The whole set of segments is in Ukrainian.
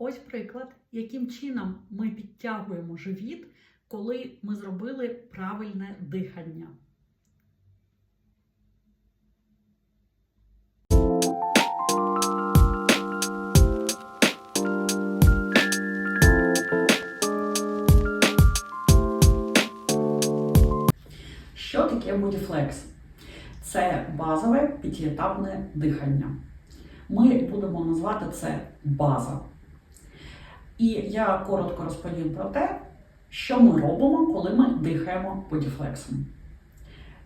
Ось приклад, яким чином ми підтягуємо живіт, коли ми зробили правильне дихання. Що таке бодіфлекс? Це базове п'ятиетапне дихання. Ми будемо назвати це база. І я коротко розповім про те, що ми робимо, коли ми дихаємо бодіфлексом.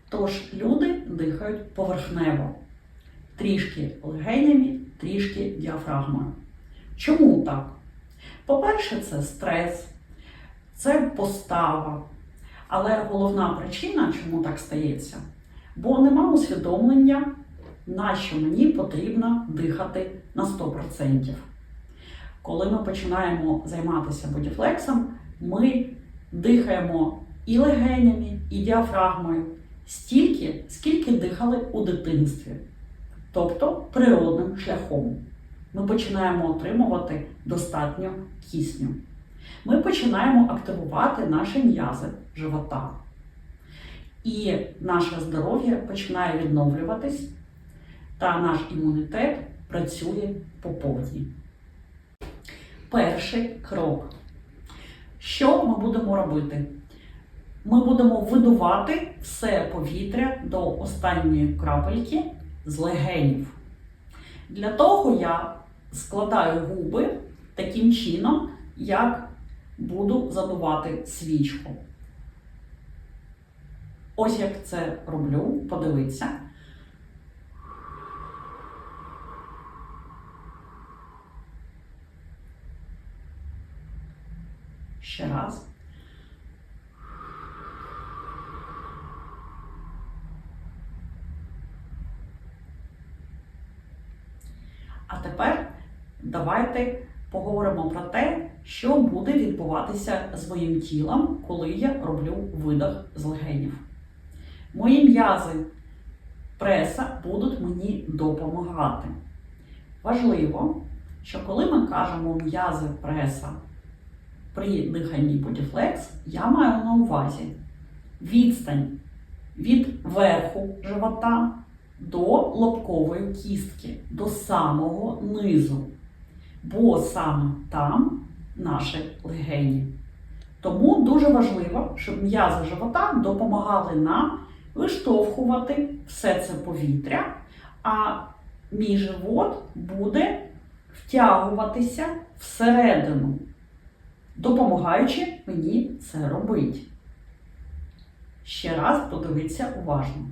Тож люди дихають поверхнево, трішки легенями, трішки діафрагмою. Чому так? По-перше, це стрес, це постава. Але головна причина, чому так стається, бо нема усвідомлення, на що мені потрібно дихати на 100%. Коли ми починаємо займатися бодіфлексом, ми дихаємо і легенями, і діафрагмою стільки, скільки дихали у дитинстві, тобто природним шляхом. Ми починаємо отримувати достатньо кисню. Ми починаємо активувати наші м'язи живота. І наше здоров'я починає відновлюватись, та наш імунітет працює по повній. Перший крок. Що ми будемо робити? Ми будемо видувати все повітря до останньої крапельки з легенів. Для того я складаю губи таким чином, як буду задувати свічку. Ось як це роблю, подивіться. Ще раз. А тепер давайте поговоримо про те, що буде відбуватися з моїм тілом, коли я роблю видох з легенів. Мої м'язи преса будуть мені допомагати. Важливо, що коли ми кажемо м'язи преса при диханні бодіфлекс, я маю на увазі відстань від верху живота до лобкової кістки, до самого низу. Бо саме там наші легені. Тому дуже важливо, щоб м'язи живота допомагали нам виштовхувати все це повітря, а мій живот буде втягуватися всередину, допомагаючи мені це робити. Ще раз подивіться уважно.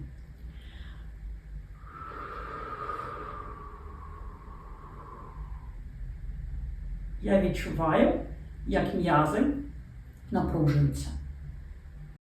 Я відчуваю, як м'язи напружуються.